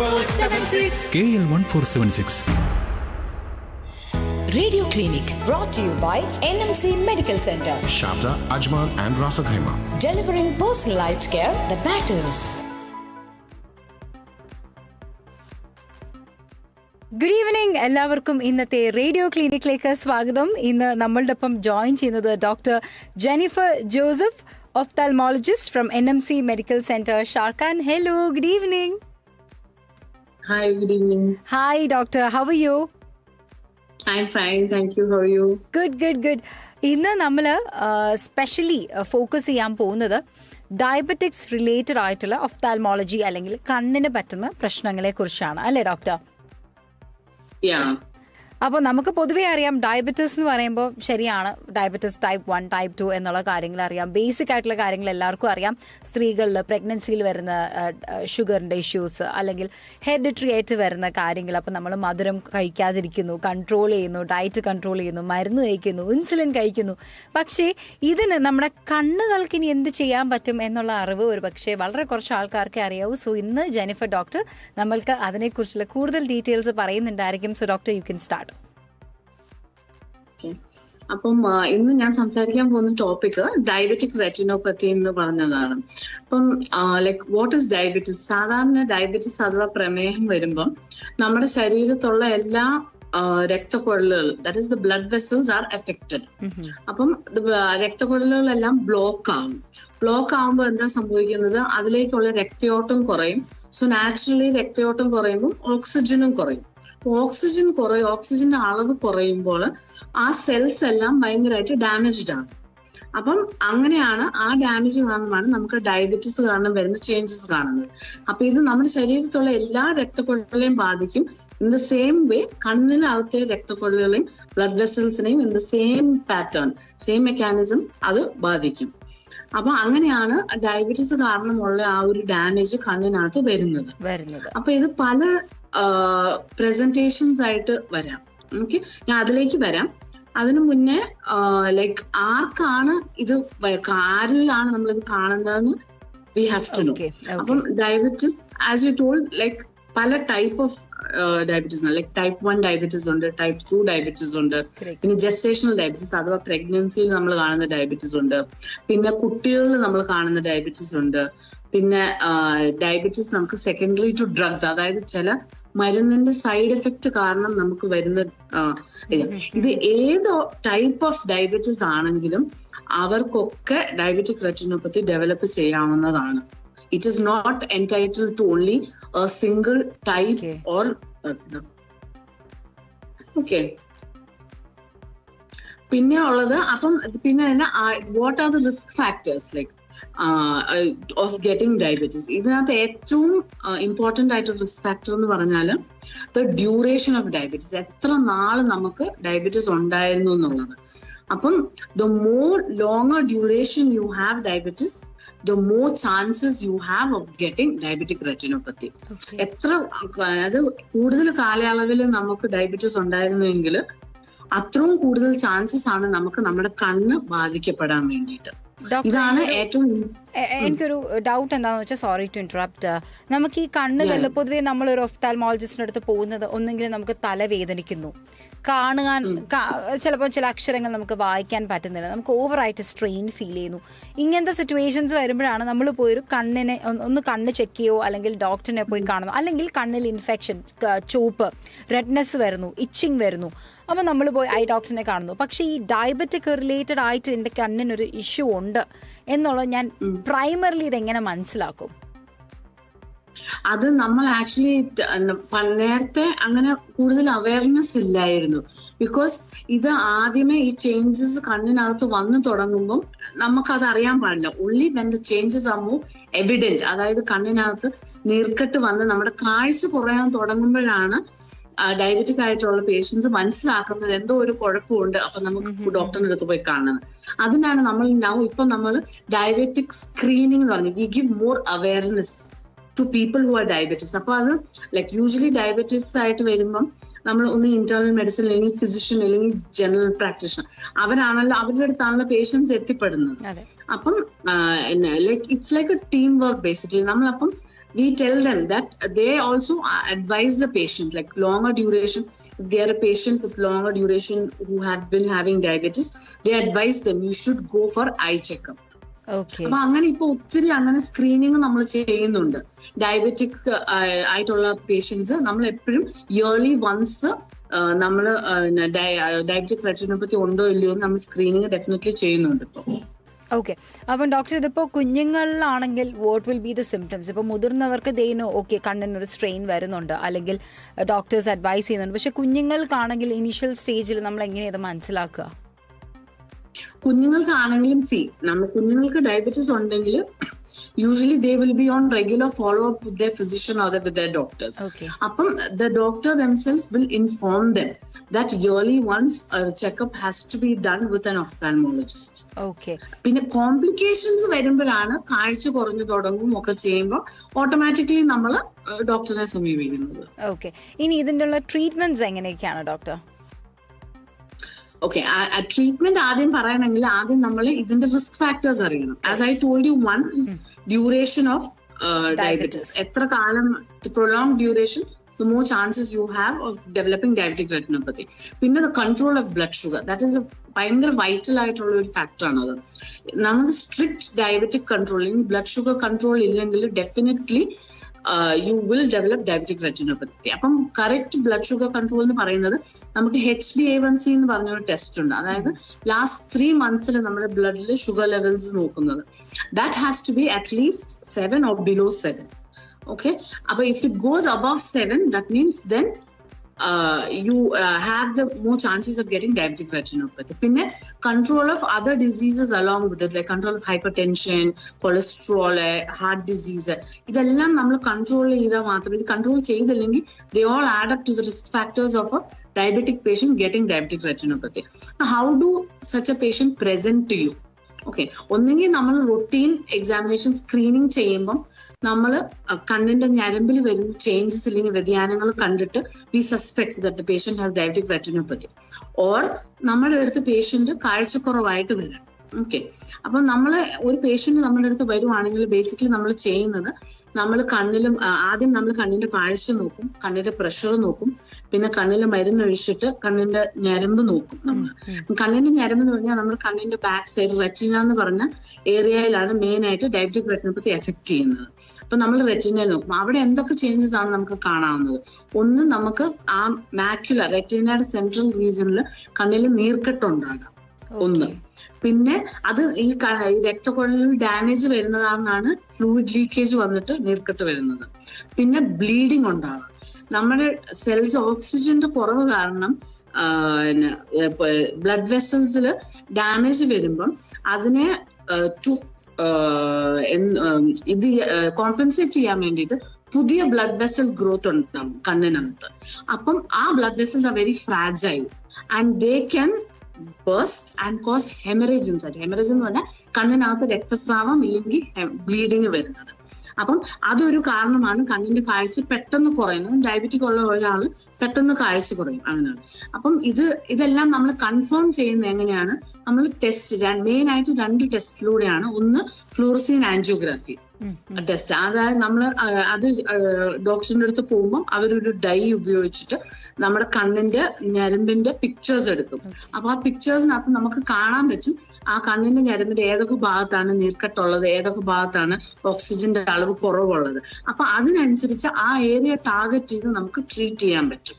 1476. KL 1476. Radio Clinic brought to you by NMC Medical Center. Shabda, Ajman, and Rasa Khaima. Delivering personalized care that matters. Good evening എല്ലാവർക്കും ഇന്നത്തെ radio ക്ലിനിക്കിലേക്ക് സ്വാഗതം ഇന്ന് നമ്മളുടെ ഒപ്പം join ചെയ്യുന്നത് doctor Jennifer Joseph ophthalmologist from N M C medical centre Shah Rukh Khan hello good evening Hi, good evening. Hi doctor how are you I'm fine, thank you. How are you? Good good good ഇന്ന് നമ്മൾ specially focus ചെയ്യാൻ പോകുന്നത് diabetics related ആയിട്ടുള്ള ophthalmology അല്ലെങ്കിൽ കണ്ണിന് പറ്റുന്ന പ്രശ്നങ്ങളെ കുറിച്ചാണ് അല്ലേ ഡോക്ടർ. അപ്പോൾ നമുക്ക് പൊതുവേ അറിയാം ഡയബറ്റിസ് എന്ന് പറയുമ്പോൾ ശരിയാണ്. Diabetes type one type two എന്നുള്ള കാര്യങ്ങൾ അറിയാം. ബേസിക് ആയിട്ടുള്ള കാര്യങ്ങൾ എല്ലാവർക്കും അറിയാം. സ്ത്രീകളിൽ പ്രഗ്നൻസിയിൽ വരുന്ന ഷുഗറിന്റെ ഇഷ്യൂസ് അല്ലെങ്കിൽ ഹെഡ് ആയിട്ട് വരുന്ന കാര്യങ്ങൾ. അപ്പോൾ നമ്മൾ മധുരം കഴിക്കാതിരിക്കുന്നു കൺട്രോൾ ചെയ്യുന്നു ഡയറ്റ് കൺട്രോൾ ചെയ്യുന്നു മരുന്ന് കഴിക്കുന്നു ഇൻസുലിൻ കഴിക്കുന്നു. പക്ഷേ ഇതിന് നമ്മുടെ കണ്ണുകൾക്ക് ഇനി എന്ത് ചെയ്യാൻ പറ്റും എന്നുള്ള അറിവ് ഒരു പക്ഷേ വളരെ കുറച്ച് ആൾക്കാർക്ക് അറിയാവൂ. സോ ഇന്ന് ജെനിഫർ ഡോക്ടർ നമ്മൾക്ക് അതിനെക്കുറിച്ചുള്ള കൂടുതൽ details പറയുന്നുണ്ടായിരിക്കും. So doctor you can start Okay. അപ്പം ഇന്ന് ഞാൻ സംസാരിക്കാൻ പോകുന്ന ടോപ്പിക് ഡയബറ്റിക് റെറ്റിനോപ്പത്തി എന്ന് പറഞ്ഞതാണ്. അപ്പം ലൈക്ക് വാട്ട് ഇസ് ഡയബറ്റിസ് സാധാരണ ഡയബറ്റിസ് അഥവാ പ്രമേഹം വരുമ്പം നമ്മുടെ ശരീരത്തുള്ള എല്ലാ രക്തക്കൊഴലുകൾ that is the blood vessels are affected അപ്പം രക്തക്കൊഴലുകളെല്ലാം ബ്ലോക്ക് ആവും. ബ്ലോക്ക് ആവുമ്പോൾ എന്താ സംഭവിക്കുന്നത്? അതിലേക്കുള്ള രക്തയോട്ടം കുറയും. സോ നാച്ചുറലി രക്തയോട്ടം കുറയുമ്പോൾ ഓക്സിജനും കുറയും. ഓക്സിജൻ കുറയും ഓക്സിജന്റെ അളവ് കുറയുമ്പോൾ ആ സെൽസ് എല്ലാം ഭയങ്കരമായിട്ട് ഡാമേജ്ഡ് ആണ്. അപ്പം അങ്ങനെയാണ് ആ ഡാമേജ് കാരണമാണ് നമുക്ക് ഡയബറ്റീസ് കാരണം വരുന്ന ചേഞ്ചസ് കാണുന്നത്. അപ്പൊ ഇത് നമ്മുടെ ശരീരത്തുള്ള എല്ലാ രക്തക്കുഴലുകളെയും ബാധിക്കും. ഇൻ ദ സെയിം വേ കണ്ണിനകത്തെ രക്തക്കുഴലുകളെയും blood വെസൽസിനെയും in the same pattern same mechanism അത് ബാധിക്കും. അപ്പൊ അങ്ങനെയാണ് ഡയബറ്റീസ് കാരണമുള്ള ആ ഒരു ഡാമേജ് കണ്ണിനകത്ത് വരുന്നത്. വരുന്നത്. അപ്പൊ ഇത് പല പ്രസന്റേഷൻസ് ആയിട്ട് വരാം. ഓക്കെ ഞാൻ അതിലേക്ക് വരാം. അതിനു മുന്നേ ലൈക്ക് ആർക്കാണ് ഇത് ആരിലാണ് നമ്മൾ ഇത് കാണുന്നതെന്ന് വി ഹാവ് ടു നോ. അപ്പം diabetes as you told like പല ടൈപ്പ് ഓഫ് ഡയബറ്റീസ് ഉണ്ട്. ലൈക്ക് ടൈപ്പ് വൺ ഡയബറ്റീസ് ഉണ്ട് ടൈപ്പ് ടു ഡയബറ്റീസ് ഉണ്ട്. പിന്നെ ജസ്റ്റേഷണൽ ഡയബറ്റീസ് അഥവാ പ്രഗ്നൻസിയിൽ നമ്മൾ കാണുന്ന ഡയബറ്റീസ് ഉണ്ട്. പിന്നെ കുട്ടികളിൽ നമ്മൾ കാണുന്ന ഡയബറ്റീസ് ഉണ്ട്. പിന്നെ ഡയബറ്റീസ് നമുക്ക് സെക്കൻഡറി ടു ഡ്രഗ്സ് അതായത് ചില മരുന്നിന്റെ സൈഡ് എഫക്റ്റ് കാരണം നമുക്ക് വരുന്ന ഇത്. ഏത് ടൈപ്പ് ഓഫ് ഡയബറ്റീസ് ആണെങ്കിലും അവർക്കൊക്കെ ഡയബറ്റിക് റെറ്റിനോപ്പത്തി ഡെവലപ്പ് ചെയ്യാവുന്നതാണ്. It is not entitle to only single type or okay പിന്നെ ഉള്ളത് അപ്പം പിന്നെ what are the risk factors like of getting diabetes ഇതിനകത്ത് ഏറ്റവും ഇമ്പോർട്ടന്റ് ആയിട്ട് റിസ്ക് ഫാക്ടർ എന്ന് പറഞ്ഞാൽ ദ ഡ്യൂറേഷൻ ഓഫ് ഡയബറ്റീസ് എത്ര നാൾ നമുക്ക് ഡയബറ്റീസ് ഉണ്ടായിരുന്നു എന്നുള്ളത്. അപ്പം the more longer duration you have diabetes the more chances you have of getting diabetic retinopathy എത്ര അതായത് കൂടുതൽ കാലയളവിൽ നമുക്ക് ഡയബറ്റീസ് ഉണ്ടായിരുന്നുവെങ്കിൽ അത്രയും കൂടുതൽ ചാൻസസ് ആണ് നമുക്ക് നമ്മുടെ കണ്ണ് ബാധിക്കപ്പെടാൻ വേണ്ടിയിട്ട്. ഡോക്ടർ ഇതാണ് ഏറ്റവും എ- എനിക്കൊരു ഡൗട്ട് എന്താണെന്ന് വെച്ചാൽ സോറി ടു ഇന്ററപ്റ്റ് നമുക്ക് ഈ കണ്ണുകളിൽ പൊതുവേ നമ്മൾ ഒരു ഒഫ്താൽമോളജിസ്റ്റിന്റെ അടുത്ത് പോകുന്നത് ഒന്നെങ്കിൽ നമുക്ക് തലവേദനിക്കുന്നു കാണുവാൻ ചിലപ്പോൾ ചില അക്ഷരങ്ങൾ നമുക്ക് വായിക്കാൻ പറ്റുന്നില്ല. നമുക്ക് ഓവറായിട്ട് സ്ട്രെയിൻ ഫീൽ ചെയ്യുന്നു. ഇങ്ങനത്തെ സിറ്റുവേഷൻസ് വരുമ്പോഴാണ് നമ്മൾ പോയൊരു ഒരു കണ്ണിനെ ഒന്ന് കണ്ണ് ചെക്ക് ചെയ്യോ അല്ലെങ്കിൽ ഡോക്ടറിനെ പോയി കാണുന്നു അല്ലെങ്കിൽ കണ്ണിൽ ഇൻഫെക്ഷൻ ചുവപ്പ് റെഡ്നെസ് വരുന്നു ഇച്ചിങ് വരുന്നു. അപ്പോൾ നമ്മൾ പോയി ഐ ഡോക്ടറിനെ കാണുന്നു. പക്ഷേ ഈ ഡയബറ്റിക് റിലേറ്റഡ് ആയിട്ട് എന്റെ കണ്ണിനൊരു ഇഷ്യൂ ഉണ്ട്. എന്നുള്ളത് ഞാൻ പ്രൈമറിലി ഇതെങ്ങനെ മനസ്സിലാക്കും? അത് നമ്മൾ ആക്ച്വലി നേരത്തെ അങ്ങനെ കൂടുതൽ അവയർനെസ് ഇല്ലായിരുന്നു. ബിക്കോസ് ഇത് ആദ്യമേ ഈ ചേഞ്ചസ് കണ്ണിനകത്ത് വന്നു തുടങ്ങുമ്പം നമുക്കത് അറിയാൻ പാടില്ല. Only when the changes are more evident അതായത് കണ്ണിനകത്ത് നീർക്കെട്ട് വന്ന് നമ്മുടെ കാഴ്ച കുറയാൻ തുടങ്ങുമ്പോഴാണ് ഡയബറ്റിക് ആയിട്ടുള്ള പേഷ്യൻസ് മനസ്സിലാക്കുന്നത് എന്തോ ഒരു കുഴപ്പമുണ്ട്. അപ്പൊ നമുക്ക് ഡോക്ടറിന്റെ അടുത്ത് പോയി കാണുന്നത് അതിനാണ് നമ്മൾ നൗ ഇപ്പൊ നമ്മൾ ഡയബറ്റിക് സ്ക്രീനിങ് എന്ന് പറഞ്ഞു we give more awareness to people who are diabetes അപ്പൊ അത് ലൈക്ക് യൂഷ്വലി ഡയബറ്റീസ് ആയിട്ട് വരുമ്പം നമ്മൾ ഒന്ന് ഇന്റേണൽ മെഡിസിൻ അല്ലെങ്കിൽ ഫിസിഷ്യൻ അല്ലെങ്കിൽ ജനറൽ പ്രാക്ടീഷണർ അവരാണല്ലോ അവരുടെ അടുത്താണല്ലോ പേഷ്യൻസ് എത്തിപ്പെടുന്നത്. അപ്പം like it's like a team work basically നമ്മളപ്പം we tell them that they also advise the patient like longer duration if they are a patient with longer duration who have been having diabetes they advise them you should go for eye checkup അപ്പൊ അങ്ങനെ ഇപ്പൊ ഒത്തിരി അങ്ങനെ screening നമ്മൾ ചെയ്യുന്നുണ്ട് diabetic ആയിട്ടുള്ള patients നമ്മൾ എപ്പോഴും ഇയർലി വൺസ് നമ്മൾ ഡയബറ്റിക് റെറ്റിനോപ്പത്തി ഉണ്ടോ ഇല്ലയോ നമ്മൾ സ്ക്രീനിങ് ഡെഫിനറ്റ്ലി ചെയ്യുന്നുണ്ട് ഇപ്പൊ ഓക്കെ അപ്പം ഡോക്ടർ ഇതിപ്പോൾ കുഞ്ഞുങ്ങളിലാണെങ്കിൽ what will be the symptoms ഇപ്പോൾ മുതിർന്നവർക്ക് ദൈനോ ഓക്കെ കണ്ണിനൊരു സ്ട്രെയിൻ വരുന്നുണ്ട്. അല്ലെങ്കിൽ ഡോക്ടേഴ്സ് അഡ്വൈസ് ചെയ്യുന്നുണ്ട്. പക്ഷെ കുഞ്ഞുങ്ങൾക്കാണെങ്കിൽ ഇനീഷ്യൽ സ്റ്റേജിൽ നമ്മൾ എങ്ങനെയത് മനസ്സിലാക്കുക? കുഞ്ഞുങ്ങൾക്കാണെങ്കിലും സി നമ്മൾ കുഞ്ഞുങ്ങൾക്ക് ഡയബറ്റിസ് ഉണ്ടെങ്കിൽ usually they will be on regular follow up with their physician or with their doctors okay അപ്പം the doctor themselves will inform them that early once checkup has to be done with an ophthalmologist okay പിന്നെ complications വരുമ്പോഴാണ് കാഴ്ച കുറഞ്ഞു തുടങ്ങും ഒക്കെ ചെയ്യുമ്പോൾ automatically നമ്മൾ ഡോക്ടറിനെ സമീപിക്കുന്നത്. ഓക്കെ ഇനി ഇതിന്റെ ഉള്ള ട്രീറ്റ്മെന്റ്സ് എങ്ങനെയൊക്കെയാണ് ഡോക്ടർ ഓക്കെ ട്രീറ്റ്മെന്റ് ആദ്യം പറയണമെങ്കിൽ ആദ്യം നമ്മൾ ഇതിന്റെ റിസ്ക് ഫാക്ടേഴ്സ് അറിയണം. As I told you one duration of diabetes എത്ര കാലം prolong duration the more chances you have of developing diabetic retinopathy. പിന്നെ the control of blood sugar. That is a ഭയങ്കര വൈറ്റൽ ആയിട്ടുള്ള ഒരു ഫാക്ടർ അത്. നമ്മൾ strict diabetic control blood sugar control ഇല്ലെങ്കിൽ definitely you will develop diabetic retinopathy അപ്പം correct blood sugar control എന്ന് പറയുന്നത് നമുക്ക് H D A one C എന്ന് പറഞ്ഞ ഒരു ടെസ്റ്റ് ഉണ്ട്. അതായത് ലാസ്റ്റ് ത്രീ മന്ത്സിൽ നമ്മുടെ ബ്ലഡിൽ ഷുഗർ ലെവൽസ് നോക്കുന്നത്. That has to be at least seven or below seven okay? but if it goes above 7 that means then uh, you uh, have the more chances of getting diabetic retinopathy പിന്നെ control of other diseases along with it like control of hypertension cholesterol heart disease ഇതെല്ലാം നമ്മൾ control ചെയ്താൽ മാത്രമേ ഇത് control ചെയ്തില്ലെങ്കിൽ they all add up to the risk factors of a diabetic patient getting diabetic retinopathy now how do such a patient present to you okay ഒന്നെങ്കിൽ നമ്മൾ routine examination screening ചെയ്യുമ്പം നമ്മൾ കണ്ണിന്റെ ഞരമ്പിൽ വരുന്ന ചേഞ്ചസ് അല്ലെങ്കിൽ വ്യതിയാനങ്ങൾ കണ്ടിട്ട് we suspect the patient has diabetic retinopathy or നമ്മുടെ അടുത്ത് പേഷ്യന്റ് കാഴ്ചക്കുറവായിട്ട് വരാം. ഓക്കെ അപ്പൊ നമ്മൾ ഒരു പേഷ്യന്റ് നമ്മുടെ അടുത്ത് വരുവാണെങ്കിൽ ബേസിക്കലി നമ്മൾ ചെയ്യുന്നത് നമ്മൾ കണ്ണിലും ആദ്യം നമ്മൾ കണ്ണിന്റെ കാഴ്ച നോക്കും കണ്ണിന്റെ പ്രഷർ നോക്കും പിന്നെ കണ്ണിൽ മരുന്ന് ഒഴിച്ചിട്ട് കണ്ണിന്റെ ഞരമ്പ് നോക്കും നമ്മൾ കണ്ണിന്റെ ഞരമ്പ് എന്ന് പറഞ്ഞാൽ നമ്മൾ കണ്ണിന്റെ ബാക്ക് സൈഡ് റെറ്റിന എന്ന് പറഞ്ഞ ഏരിയയിലാണ് മെയിൻ ആയിട്ട് ഡയബറ്റിക് റെറ്റിനോപ്പത്തി എഫക്ട് ചെയ്യുന്നത്. അപ്പൊ നമ്മൾ റെറ്റിനയിൽ നോക്കും. അവിടെ എന്തൊക്കെ ചേഞ്ചസ് ആണ് നമുക്ക് കാണാവുന്നത്? ഒന്ന് നമുക്ക് ആ മാക്യുല റെറ്റിനയുടെ സെൻട്രൽ റീജിയനിൽ കണ്ണിൽ നീർക്കെട്ടുണ്ടാകാം ഒന്ന്. പിന്നെ അത് ഈ രക്തക്കുഴലിൽ ഡാമേജ് വരുന്ന കാരണമാണ് ഫ്ലൂയിഡ് ലീക്കേജ് വന്നിട്ട് നീർക്കെട്ട് വരുന്നത്. പിന്നെ ബ്ലീഡിങ് ഉണ്ടാകാം നമ്മുടെ സെൽസ് ഓക്സിജന്റെ കുറവ് കാരണം ബ്ലഡ് വെസൽസിൽ ഡാമേജ് വരുമ്പം അതിനെ ടു ഇത് കോമ്പൻസേറ്റ് ചെയ്യാൻ വേണ്ടിയിട്ട് പുതിയ ബ്ലഡ് വെസൽ ഗ്രോത്ത് ഉണ്ടാവും കണ്ണിനകത്ത്. അപ്പം ആ blood vessels are very fragile and they can burst and cause haemorrhage inside haemorrhage എന്ന് പറഞ്ഞാൽ കണ്ണിനകത്ത് രക്തസ്രാവം ഇല്ലെങ്കിൽ ബ്ലീഡിങ് വരുന്നത്. അപ്പം അതൊരു കാരണമാണ് കണ്ണിന്റെ കാഴ്ച പെട്ടെന്ന് കുറയുന്നത്. ഡയബറ്റിക് ഉള്ള ഒരാൾ പെട്ടെന്ന് കാഴ്ച കുറയും അങ്ങനെ അപ്പം ഇത് ഇതെല്ലാം നമ്മൾ കൺഫേം ചെയ്യുന്നത് എങ്ങനെയാണ്? നമ്മൾ ടെസ്റ്റ് മെയിൻ ആയിട്ട് രണ്ട് ടെസ്റ്റിലൂടെയാണ് ഒന്ന് ഫ്ലൂറസിൻ ആൻജിയോഗ്രാഫി ടെസ്റ്റ് അതായത് നമ്മൾ അത് ഡോക്ടറിന്റെ അടുത്ത് പോകുമ്പോൾ അവരൊരു ഡൈ ഉപയോഗിച്ചിട്ട് നമ്മുടെ കണ്ണിന്റെ ഞരമ്പിന്റെ പിക്ചേഴ്സ് എടുക്കും. അപ്പൊ ആ പിക്ചേഴ്സിനകത്ത് നമുക്ക് കാണാൻ പറ്റും ആ കണ്ണിന്റെ ഞരമ്പിന്റെ ഏതൊക്കെ ഭാഗത്താണ് നീർക്കെട്ടുള്ളത് ഏതൊക്കെ ഭാഗത്താണ് ഓക്സിജന്റെ അളവ് കുറവുള്ളത്? അപ്പൊ അതിനനുസരിച്ച് ആ ഏരിയ ടാർഗറ്റ് ചെയ്ത് നമുക്ക് ട്രീറ്റ് ചെയ്യാൻ പറ്റും.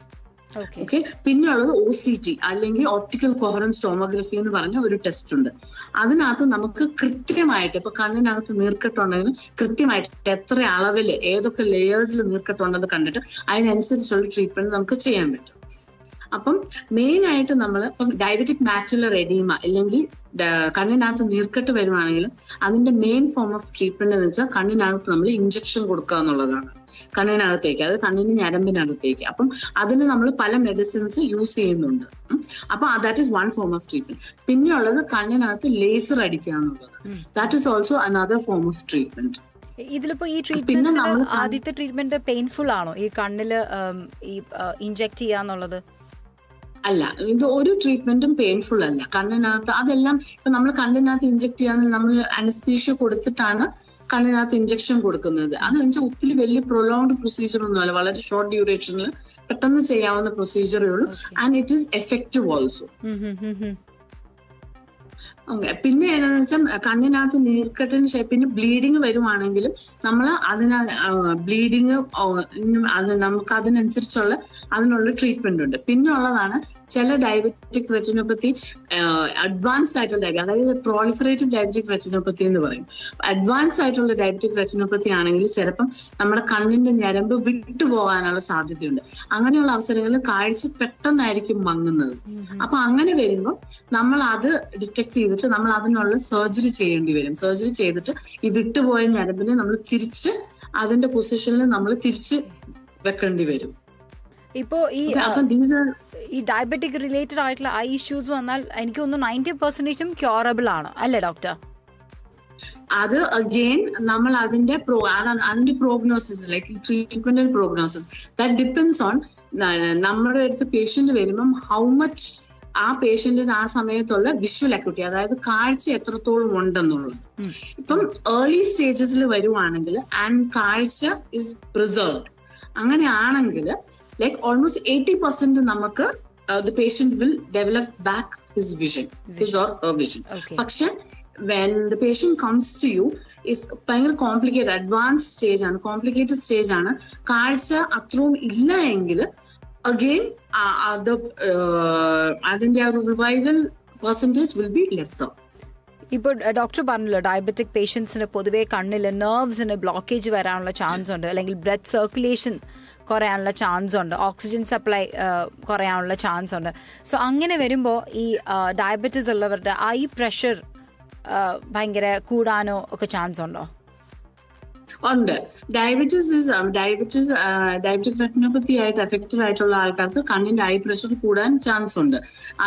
ഓക്കെ പിന്നെയുള്ളത് ഒ സി ടി അല്ലെങ്കിൽ ഓപ്റ്റിക്കൽ കൊഹറൻസ് ടോമോഗ്രഫി എന്ന് പറഞ്ഞ ഒരു ടെസ്റ്റ് ഉണ്ട്. അതിനകത്ത് നമുക്ക് കൃത്യമായിട്ട് ഇപ്പൊ കണ്ണിനകത്ത് നീർക്കെട്ടുണ്ടെങ്കിൽ കൃത്യമായിട്ട് എത്ര അളവിൽ ഏതൊക്കെ ലെയേഴ്സിൽ നീർക്കെട്ടുണ്ടെന്ന് കണ്ടിട്ട് അതിനനുസരിച്ചുള്ള ട്രീറ്റ്മെന്റ് നമുക്ക് ചെയ്യാൻ പറ്റും. അപ്പം മെയിൻ ആയിട്ട് നമ്മൾ ഇപ്പം ഡയബറ്റിക് മാക്യുലർ എഡീമ അല്ലെങ്കിൽ കണ്ണിനകത്ത് നീർക്കെട്ട് വരുവാണെങ്കിൽ അതിന്റെ മെയിൻ ഫോം ഓഫ് ട്രീറ്റ്മെന്റ് എന്ന് വെച്ചാൽ കണ്ണിനകത്ത് നമ്മൾ ഇഞ്ചക്ഷൻ കൊടുക്കുക എന്നുള്ളതാണ്. കണ്ണിനകത്തേക്ക് അത് കണ്ണിന് ഞരമ്പിനകത്തേക്ക്. അപ്പം അതിന് നമ്മൾ പല മെഡിസിൻസ് യൂസ് ചെയ്യുന്നുണ്ട്. അപ്പൊ that is one form of treatment പിന്നെയുള്ളത് കണ്ണിനകത്ത് ലേസർ അടിക്കുക എന്നുള്ളത്. That is also another form of treatment ഇതിലിപ്പോ ഈ ട്രീറ്റ്മെന്റ് ആദ്യത്തെ ട്രീറ്റ്മെന്റ് പെയിൻഫുൾ ആണോ? ഈ കണ്ണിൽ ഈ ഇഞ്ചെക്ട് ചെയ്യാന്നുള്ളത്. അല്ല ഇത് ഒരു ട്രീറ്റ്മെന്റും പെയിൻഫുൾ അല്ല. കണ്ണിനകത്ത് അതെല്ലാം ഇപ്പൊ നമ്മൾ കണ്ണിനകത്ത് ഇഞ്ചെക്ട് ചെയ്യാൻ നമ്മൾ അനസ്തീഷ്യ കൊടുത്തിട്ടാണ് കണ്ണിനകത്ത് ഇഞ്ചക്ഷൻ കൊടുക്കുന്നത്. അത് വെച്ചാൽ ഒത്തിരി വലിയ പ്രൊലോങ്ഡ് പ്രൊസീജിയർ ഒന്നുമല്ല വളരെ ഷോർട്ട് ഡ്യൂറേഷനിൽ പെട്ടെന്ന് ചെയ്യാവുന്ന പ്രൊസീജിയറേ ഉള്ളൂ. And it is effective also. Okay. പിന്നെ ഏതാന്ന് വെച്ചാൽ കണ്ണിനകത്ത് നീർക്കെട്ടിന് ശേഷം പിന്നെ ബ്ലീഡിങ് വരുവാണെങ്കിലും നമ്മൾ അതിന ബ്ലീഡിങ് അത് നമുക്ക് അതിനനുസരിച്ചുള്ള അതിനുള്ള ട്രീറ്റ്മെന്റ് ഉണ്ട്. പിന്നെ ഉള്ളതാണ് ചില ഡയബറ്റിക് റെറ്റിനോപ്പത്തി അഡ്വാൻസ് ആയിട്ടുള്ള ഡയബറ്റിക് അതായത് പ്രോളിഫറേറ്റീവ് ഡയബറ്റിക് റെറ്റിനോപ്പത്തി എന്ന് പറയും. അഡ്വാൻസ് ആയിട്ടുള്ള ഡയബറ്റിക് റെറ്റിനോപ്പത്തി ആണെങ്കിൽ ചിലപ്പം നമ്മുടെ കണ്ണിന്റെ ഞരമ്പ് വിട്ടുപോകാനുള്ള സാധ്യതയുണ്ട്. അങ്ങനെയുള്ള അവസരങ്ങളിൽ കാഴ്ച പെട്ടെന്നായിരിക്കും മങ്ങുന്നത്. അപ്പൊ അങ്ങനെ വരുമ്പോൾ നമ്മൾ അത് ഡിറ്റക്ട് ചെയ്തിട്ട് നമ്മൾ അതിനുള്ള സർജറി ചെയ്യേണ്ടി വരും. സർജറി ചെയ്തിട്ട് ഈ വിട്ടുപോയ ഞരമ്പിനെ നമ്മൾ തിരിച്ച് അതിന്റെ പൊസിഷനിൽ നമ്മൾ തിരിച്ച് വെക്കേണ്ടി വരും. ഇപ്പോ ഈ ഈ ഡയബറ്റിക് റിലേറ്റഡ് ആയിട്ടുള്ള ഐ ഇഷ്യൂസ് വന്നാൽ എനിക്ക് തോന്നുന്നു നയന്റി പെർസെന്റേജും ക്യൂറബിൾ ആണ്. അല്ലേ ഡോക്ടർ അത് അഗെയിൻ നമ്മൾ അതിന്റെ പ്രോ അതാണ് അതിന്റെ prognosis like treatmental prognosis that depends on നമ്മുടെ അടുത്ത് പേഷ്യന്റ് വരുമ്പം ഹൗ മച്ച് ആ പേഷ്യന്റിന് ആ സമയത്തുള്ള വിഷ്വൽ അക്യൂട്ടി അതായത് കാഴ്ച എത്രത്തോളം ഉണ്ടെന്നുള്ളത്. ഇപ്പം ഏർലി സ്റ്റേജസിൽ വരുവാണെങ്കിൽ ആൻഡ് കാഴ്ച ഇസ് പ്രിസർവ്ഡ് അങ്ങനെയാണെങ്കിൽ ലൈക്ക് ഓൾമോസ്റ്റ് എയ്റ്റി പെർസെന്റ് നമുക്ക് the patient will develop back his vision his or vision. പക്ഷെ when the patient comes to you if ഭയങ്കര കോംപ്ലിക്കേറ്റഡ് അഡ്വാൻസ് സ്റ്റേജ് ആണ് കോംപ്ലിക്കേറ്റഡ് സ്റ്റേജ് ആണ്. കാഴ്ച അത്രയും ഇല്ല എങ്കിൽ അഗെയിൻ അത് അതിന്റെ ഒരു revival percentage will be lesser ഇപ്പോൾ ഡോക്ടർ പറഞ്ഞല്ലോ ഡയബറ്റിക് പേഷ്യൻസിന് പൊതുവേ കണ്ണിൽ നെർവ്സിന് ബ്ലോക്കേജ് വരാനുള്ള ചാൻസ് ഉണ്ട്. അല്ലെങ്കിൽ ബ്ലഡ് സർക്കുലേഷൻ കുറയാനുള്ള ചാൻസ് ഉണ്ട്. ഓക്സിജൻ സപ്ലൈ കുറയാനുള്ള ചാൻസ് ഉണ്ട്. സോ അങ്ങനെ വരുമ്പോൾ ഈ ഡയബറ്റിസ് ഉള്ളവരുടെ ഐ പ്രഷർ ഭയങ്കര കൂടാനോ ഒക്കെ ചാൻസ് ഉണ്ടോ? ഉണ്ട്. Diabetes is diabetes diabetic retinopathy ആയിട്ട് എഫക്റ്റഡ് ആയിട്ടുള്ള ആൾക്കാർക്ക് കണ്ണിന്റെ ഐ പ്രഷർ കൂടാൻ ചാൻസ് ഉണ്ട്.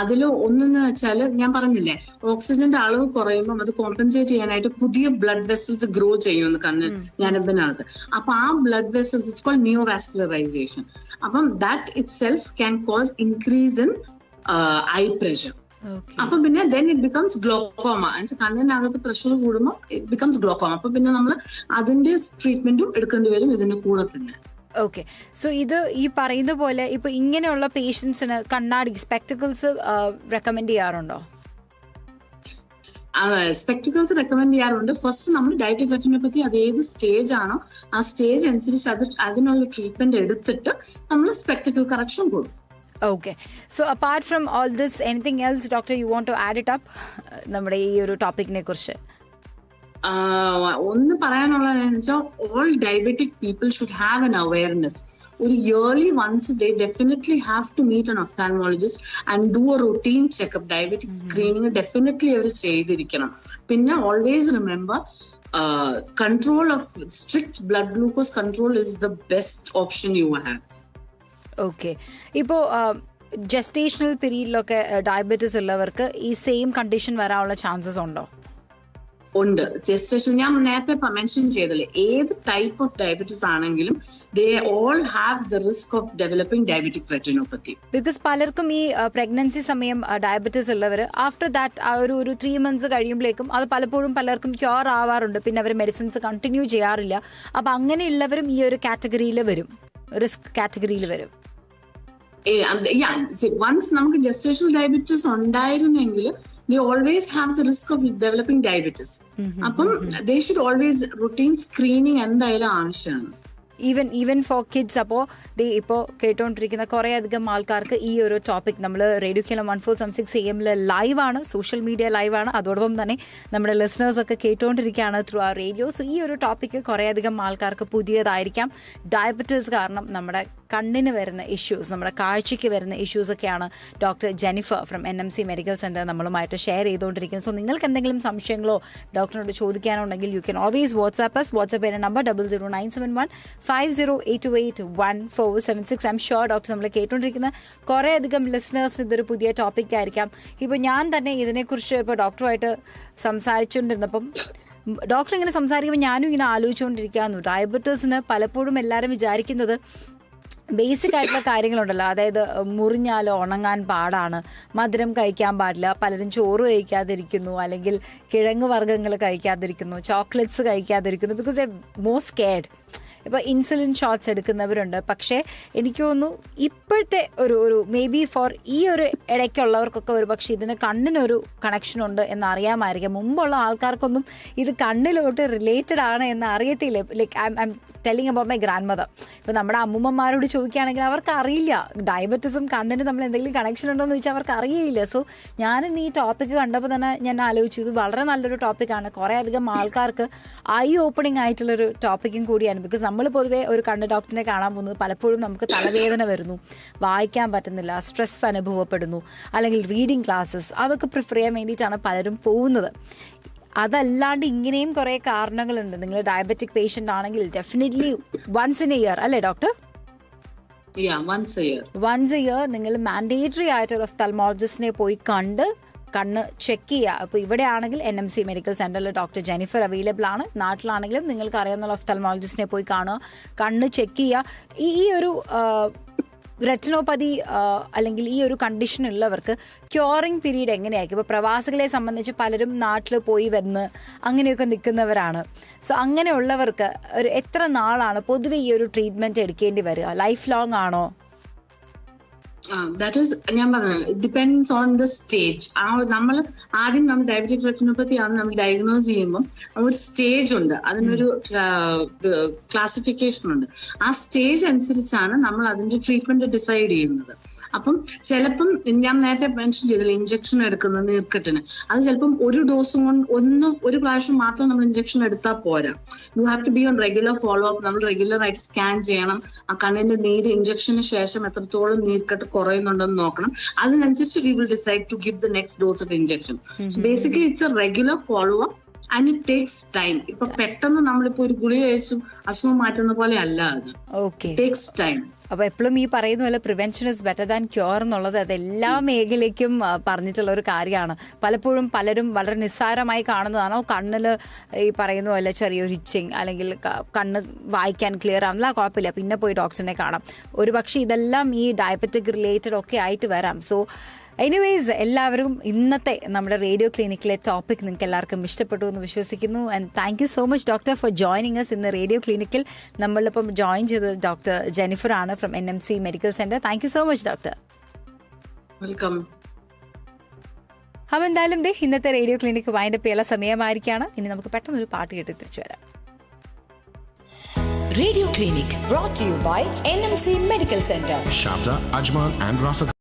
അതിൽ ഒന്നെന്ന് വെച്ചാൽ ഞാൻ പറഞ്ഞില്ലേ ഓക്സിജന്റെ അളവ് കുറയുമ്പോൾ അത് കോമ്പൻസേറ്റ് ചെയ്യാനായിട്ട് പുതിയ ബ്ലഡ് വെസൽസ് ഗ്രോ ചെയ്യുന്നു കണ്ണ് ഞരമ്പിനകത്ത് അപ്പൊ ആ blood vessels it's call new vascularisation അപ്പം that itself can cause increase in eye pressure അപ്പൊ പിന്നെ ദെൻ ഇറ്റ് ബിക്കംസ് ഗ്ലോക്കോമ കണ്ണിനകത്ത് പ്രഷർ കൂടുമ്പോൾ ഇറ്റ് ബിക്കംസ് ഗ്ലോക്കോമ അപ്പൊ പിന്നെ നമ്മൾ അതിന്റെ ട്രീറ്റ്മെന്റും എടുക്കേണ്ടി വരും ഇതിന്റെ കൂടെ തന്നെ. ഓക്കെ സോ ഇത് ഈ പറയുന്ന പോലെ ഇപ്പൊ ഇങ്ങനെയുള്ള പേഷ്യൻസിന് കണ്ണാടി സ്പെക്ടിക്കിൾസ് റെക്കമെൻഡ് ചെയ്യാറുണ്ടോ? സ്പെക്ടിക്കൽസ് റെക്കമെൻഡ് ചെയ്യാറുണ്ട്. ഫസ്റ്റ് നമ്മൾ ഡയബറ്റിക് പറ്റി അത് ഏത് സ്റ്റേജ് ആണോ ആ സ്റ്റേജ് അനുസരിച്ച് അത് അതിനുള്ള ട്രീറ്റ്മെന്റ് എടുത്തിട്ട് നമ്മൾ സ്പെക്ടിക്കൽ കറക്ഷൻ കൊടുക്കും. Okay so apart from all this anything else doctor you want to add it up നമ്മുടെ ഈ ഒരു ടോപ്പിക്കിനെ കുറിച്ച്. ആഹ് ഒന്ന് പറയാനുള്ളതെന്ന് വെച്ചാൽ all diabetic people should have an awareness ഒരു early once they definitely have to meet an ophthalmologist and do a routine checkup diabetic screening definitely അവർ ചെയ്തിരിക്കണം. പിന്നെ always remember control of strict blood glucose control is the best option you have okay ഇപ്പോൾ gestational പീരീഡിലൊക്കെ diabetes ഉള്ളവർക്ക് ഈ same condition വരാനുള്ള chances ഉണ്ടോ? ഉണ്ട്. Gestation ഞാൻ നേരത്തെ മെൻഷൻ ചെയ്തല്ലേ ഏത് ടൈപ്പ് ഓഫ് ഡയബറ്റിസ് ആണെങ്കിലും they all have the risk of developing diabetic retinopathy because പലർക്കും ഈ പ്രഗ്നൻസി സമയം ഡയബറ്റിസ് ഉള്ളവർ ആഫ്റ്റർ ദാറ്റ് ആ ഒരു ഒരു ത്രീ മന്ത്സ് കഴിയുമ്പോഴേക്കും അത് പലപ്പോഴും പലർക്കും ക്യൂർ ആവാറുണ്ട്. പിന്നെ അവർ മെഡിസിൻസ് കണ്ടിന്യൂ ചെയ്യാറില്ല. അപ്പം അങ്ങനെയുള്ളവരും ഈ ഒരു കാറ്റഗറിയിൽ വരും. റിസ്ക് കാറ്റഗറിയിൽ വരും. വൺസ് നമുക്ക് ജസ്റ്റേഷണൽ ഡയബറ്റീസ് ഉണ്ടായിരുന്നെങ്കിൽ they always have the risk of developing diabetes അപ്പം they should always routine screening എന്തായാലും ആവശ്യമാണ്. ഈവൻ ഈവൻ ഫോർ കിഡ്സ് അപ്പോൾ ദേ ഇപ്പോൾ കേട്ടുകൊണ്ടിരിക്കുന്ന കുറേ അധികം ആൾക്കാർക്ക് ഈ ഒരു ടോപ്പിക് നമ്മൾ radio Keralam one four seven six A എമ്മിൽ ലൈവാണ് സോഷ്യൽ മീഡിയ ലൈവാണ് അതോടൊപ്പം തന്നെ നമ്മുടെ ലിസണേഴ്സൊക്കെ കേട്ടോണ്ടിരിക്കുകയാണ് ത്രൂ ആ റേഡിയോ സോ ഈ ഒരു ടോപ്പിക്ക് കുറേ അധികം ആൾക്കാർക്ക് പുതിയതായിരിക്കാം. ഡയബറ്റീസ് കാരണം നമ്മുടെ കണ്ണിന് വരുന്ന ഇഷ്യൂസ് നമ്മുടെ കാഴ്ചയ്ക്ക് വരുന്ന ഇഷ്യൂസ് ഒക്കെയാണ് doctor Jennifer from N M C medical centre നമ്മളുമായിട്ട് ഷെയർ ചെയ്തുകൊണ്ടിരിക്കുന്നത് സോ നിങ്ങൾക്ക് എന്തെങ്കിലും സംശയങ്ങളോ ഡോക്ടറിനോട് ചോദിക്കാനുണ്ടെങ്കിൽ you can always WhatsApp WhatsApp ചെയ്യുന്ന number double zero nine seven one five zero eight two eight one four seven six. I'm sure doctor നമ്മൾ കേട്ടുകൊണ്ടിരിക്കുന്ന കുറേ അധികം ലിസണേഴ്സിന് ഇതൊരു പുതിയ ടോപ്പിക് ആയിരിക്കാം. ഇപ്പോൾ ഞാൻ തന്നെ ഇതിനെക്കുറിച്ച് ഇപ്പോൾ ഡോക്ടറുമായിട്ട് സംസാരിച്ചുകൊണ്ടിരുന്നപ്പം ഡോക്ടർ ഇങ്ങനെ സംസാരിക്കുമ്പോൾ ഞാനും ഇങ്ങനെ ആലോചിച്ചുകൊണ്ടിരിക്കുകയായിരുന്നു ഡയബറ്റീസിന് പലപ്പോഴും എല്ലാവരും വിചാരിക്കുന്നത് ബേസിക് ആയിട്ടുള്ള കാര്യങ്ങളുണ്ടല്ലോ. അതായത് മുറിഞ്ഞാൽ ഉണങ്ങാൻ പാടാണ് മധുരം കഴിക്കാൻ പാടില്ല പലരും ചോറ് കഴിക്കാതിരിക്കുന്നു അല്ലെങ്കിൽ കിഴങ്ങ് വർഗങ്ങൾ കഴിക്കാതിരിക്കുന്നു ചോക്ലേറ്റ്സ് കഴിക്കാതിരിക്കുന്നു ബിക്കോസ് എ മോസ്റ്റ് കെയർഡ് ഇപ്പോൾ ഇൻസുലിൻ ഷോട്ട്സ് എടുക്കുന്നവരുണ്ട്. പക്ഷേ എനിക്ക് തോന്നുന്നു ഇപ്പോഴത്തെ ഒരു ഒരു മേ ബി ഫോർ ഈ ഒരു ഇടയ്ക്കുള്ളവർക്കൊക്കെ ഒരു പക്ഷേ ഇതിന് കണ്ണിനൊരു കണക്ഷനുണ്ട് എന്ന് അറിയാമായിരിക്കാം മുമ്പുള്ള ആൾക്കാർക്കൊന്നും ഇത് കണ്ണിലോട്ട് റിലേറ്റഡ് ആണ് എന്ന് അറിയത്തില്ല like I I'm telling about my grand mother ഇപ്പോൾ നമ്മുടെ അമ്മൂമ്മമാരോട് ചോദിക്കുകയാണെങ്കിൽ അവർക്ക് അറിയില്ല ഡയബറ്റീസും കണ്ണിന് നമ്മൾ എന്തെങ്കിലും കണക്ഷൻ ഉണ്ടോ എന്ന് ചോദിച്ചാൽ അവർക്ക് അറിയില്ല സോ ഞാനിന്ന് ഈ ടോപ്പിക്ക് കണ്ടപ്പോൾ തന്നെ ഞാൻ ആലോചിച്ചു. ഇത് വളരെ നല്ലൊരു ടോപ്പിക്കാണ് കുറേ അധികം ആൾക്കാർക്ക് ഐ ഓപ്പണിംഗ് ആയിട്ടുള്ളൊരു ടോപ്പിക്കും കൂടിയാണ്. ബിക്കോസ് നമ്മൾ പൊതുവേ ഒരു കണ്ണ് ഡോക്ടറിനെ കാണാൻ പോകുന്നത് പലപ്പോഴും നമുക്ക് തലവേദന വരുന്നു വായിക്കാൻ പറ്റുന്നില്ല സ്ട്രെസ് അനുഭവപ്പെടുന്നു അല്ലെങ്കിൽ റീഡിങ് ക്ലാസ്സസ് അതൊക്കെ പ്രിഫർ ചെയ്യാൻ വേണ്ടിയിട്ടാണ് പലരും പോകുന്നത്. അതല്ലാണ്ട് ഇങ്ങനെയും കുറേ കാരണങ്ങളുണ്ട്. നിങ്ങൾ ഡയബറ്റിക് പേഷ്യന്റ് ആണെങ്കിൽ definitely once in a year അല്ലേ ഡോക്ടർ വൺസ് ഇയർ നിങ്ങൾ മാൻഡേറ്ററി ആയിട്ട് ഒരു ഒഫ്തൽമോളജിസ്റ്റിനെ പോയി കണ്ട് കണ്ണ് ചെക്ക് ചെയ്യുക. അപ്പോൾ ഇവിടെ ആണെങ്കിൽ എൻ എം സി മെഡിക്കൽ സെന്ററിൽ ഡോക്ടർ ജെനിഫർ അവൈലബിൾ ആണ്. നാട്ടിലാണെങ്കിലും നിങ്ങൾക്ക് അറിയാവുന്ന ഒഫ്തൽമോളജിസ്റ്റിനെ പോയി കാണുക. കണ്ണ് ചെക്ക് ചെയ്യുക. ഈ ഈ ഒരു റെറ്റിനോപ്പതി അല്ലെങ്കിൽ ഈ ഒരു കണ്ടീഷൻ ഉള്ളവർക്ക് ക്യൂറിങ് പീരീഡ് എങ്ങനെയായിരിക്കും? ഇപ്പോൾ പ്രവാസികളെ സംബന്ധിച്ച് പലരും നാട്ടിൽ പോയി വന്ന് അങ്ങനെയൊക്കെ നിൽക്കുന്നവരാണ്. സോ അങ്ങനെയുള്ളവർക്ക് ഒരു എത്ര നാളാണ് പൊതുവെ ഈ ഒരു ട്രീറ്റ്മെന്റ് എടുക്കേണ്ടി വരിക? ലൈഫ് ലോങ് ആണോ? ദാറ്റ് ഈസ് ഞാൻ പറഞ്ഞത് ഡിപെൻഡ്സ് ഓൺ ദ സ്റ്റേജ് ആ നമ്മൾ ആദ്യം നമ്മൾ ഡയബറ്റിക് റെറ്റിനോപ്പത്തി ആണ് നമ്മൾ ഡയഗ്നോസ് ചെയ്യുമ്പോൾ ഒരു സ്റ്റേജ് ഉണ്ട്. അതിനൊരു ക്ലാസിഫിക്കേഷൻ ഉണ്ട്. ആ സ്റ്റേജ് അനുസരിച്ചാണ് നമ്മൾ അതിന്റെ ട്രീറ്റ്മെന്റ് ഡിസൈഡ് ചെയ്യുന്നത്. അപ്പം ചിലപ്പം ഞാൻ നേരത്തെ മെൻഷൻ ചെയ്തില്ല ഇഞ്ചക്ഷൻ എടുക്കുന്ന നീർക്കെട്ടിന്. അത് ചിലപ്പം ഒരു ഡോസും കൊണ്ട് ഒന്നും ഒരു പ്രാവശ്യം മാത്രം നമ്മൾ ഇഞ്ചക്ഷൻ എടുത്താൽ പോരാ. You have to be on regular follow up നമ്മൾ റെഗുലർ ആയിട്ട് സ്കാൻ ചെയ്യണം. ആ കണ്ണിന്റെ നീര് ഇഞ്ചക്ഷന് ശേഷം എത്രത്തോളം നീർക്കെട്ട് കുറയുന്നുണ്ടെന്ന് നോക്കണം. അതിനനുസരിച്ച് we will decide to give the next dose of injection basically it's a regular follow up and it takes time ഇപ്പൊ പെട്ടെന്ന് നമ്മളിപ്പോ ഒരു ഗുളിക കഴിച്ചും അസുഖം മാറ്റുന്ന പോലെ അല്ല അത്. ടേക്സ് ടൈം അപ്പോൾ എപ്പോഴും ഈ പറയുന്ന പോലെ prevention is better than cure എന്നുള്ളത് അത് എല്ലാ മേഖലയ്ക്കും പറഞ്ഞിട്ടുള്ള ഒരു കാര്യമാണ്. പലപ്പോഴും പലരും വളരെ നിസ്സാരമായി കാണുന്നതാണ്? "ഓ, കണ്ണിൽ ഈ പറയുന്ന പോലെ ചെറിയൊരു ഇച്ചിങ് അല്ലെങ്കിൽ കണ്ണ് വായിക്കാൻ ക്ലിയർ ആവുന്നില്ല കുഴപ്പമില്ല. പിന്നെ പോയി ഡോക്ടറിനെ കാണാം. ഒരു പക്ഷേ ഇതെല്ലാം ഈ ഡയബറ്റിക് റിലേറ്റഡ് ഒക്കെ ആയിട്ട് വരാം. സോ എനിവേസ് എല്ലാവരും ഇന്നത്തെ നമ്മുടെ റേഡിയോ ക്ലിനിക്കിലെ ടോപ്പിക് നിങ്ങൾക്ക് എല്ലാവർക്കും ഇഷ്ടപ്പെട്ടു എന്ന് വിശ്വസിക്കുന്നു. And thank you so much doctor for joining us ഇന്ന് റേഡിയോ ക്ലിനിക്കിൽ നമ്മളിപ്പം ജോയിൻ ചെയ്തത് ഡോക്ടർ ജെനിഫർ ആണ് from N M C medical centre thank you so much doctor welcome അപ്പം എന്തായാലും ദേ ഇന്നത്തെ റേഡിയോ ക്ലിനിക്ക് വൈൻഡ് അപ്പ് ചെയ്യാനുള്ള സമയമായിരിക്കാണ്. ഇനി നമുക്ക് പെട്ടെന്ന് ഒരു പാട്ട് കേട്ട് തിരിച്ചു വരാം. Radio Clinic brought to you by NMC medical centre Shabda, Ajman and Rasa